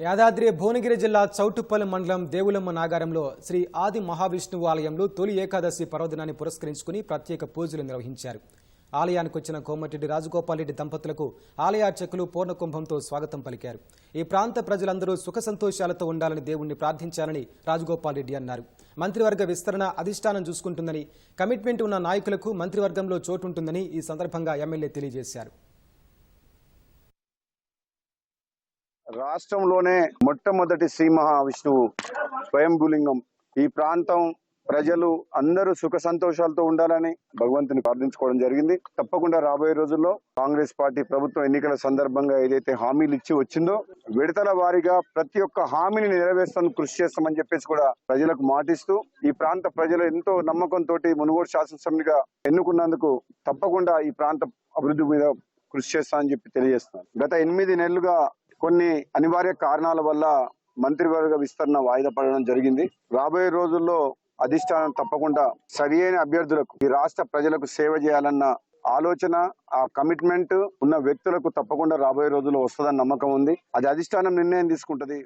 యాదాద్రి భువనగిరి జిల్లా చౌటుప్పల్ మండలం దేవులమ్మ నాగారంలో శ్రీ ఆది మహావిష్ణువు ఆలయంలో తొలి ఏకాదశి పర్వదినాన్ని పురస్కరించుకుని ప్రత్యేక పూజలు నిర్వహించారు. ఆలయానికి వచ్చిన కోమటిరెడ్డి రాజగోపాల్రెడ్డి దంపతులకు ఆలయార్చకులు పూర్ణకుంభంతో స్వాగతం పలికారు. ఈ ప్రాంత ప్రజలందరూ సుఖ సంతోషాలతో ఉండాలని దేవుణ్ణి ప్రార్థించాలని రాజగోపాల్రెడ్డి అన్నారు. మంత్రివర్గ విస్తరణ అధిష్టానం చూసుకుంటుందని కమిట్మెంట్ ఉన్న నాయకులకు మంత్రివర్గంలో చోటుంటుందని ఈ సందర్భంగా ఎమ్మెల్యే తెలియజేశారు. రాష్ట్రంలోనే మొట్టమొదటి శ్రీ మహావిష్ణువు స్వయంభూలింగం. ఈ ప్రాంతం ప్రజలు అందరూ సుఖ సంతోషాలతో ఉండాలని భగవంతుని ప్రార్థించుకోవడం జరిగింది. తప్పకుండా రాబోయే రోజుల్లో కాంగ్రెస్ పార్టీ ప్రభుత్వం ఎన్నికల సందర్భంగా ఏదైతే హామీలు ఇచ్చి వచ్చిందో విడతల వారీగా ప్రతి ఒక్క హామీని నెరవేర్స్తానికి కృషి చేస్తామని చెప్పేసి కూడా ప్రజలకు మాటిస్తూ ఈ ప్రాంత ప్రజలు ఎంతో నమ్మకంతో మునుగోడు శాసనసభ్యునిగా ఎన్నుకున్నందుకు తప్పకుండా ఈ ప్రాంత అభివృద్ధి మీద కృషి చేస్తానని చెప్పి తెలియజేస్తున్నాను. గత ఎనిమిది నెలలుగా కొన్ని అనివార్య కారణాల వల్ల మంత్రివర్గ విస్తరణ వాయిదా పడడం జరిగింది. రాబోయే రోజుల్లో అధిష్టానం తప్పకుండా సరి అయిన అభ్యర్థులకు ఈ రాష్ట్ర ప్రజలకు సేవ చేయాలన్న ఆలోచన ఆ కమిట్మెంట్ ఉన్న వ్యక్తులకు తప్పకుండా రాబోయే రోజుల్లో వస్తుందని నమ్మకం ఉంది. అది అధిష్టానం నిర్ణయం తీసుకుంటది.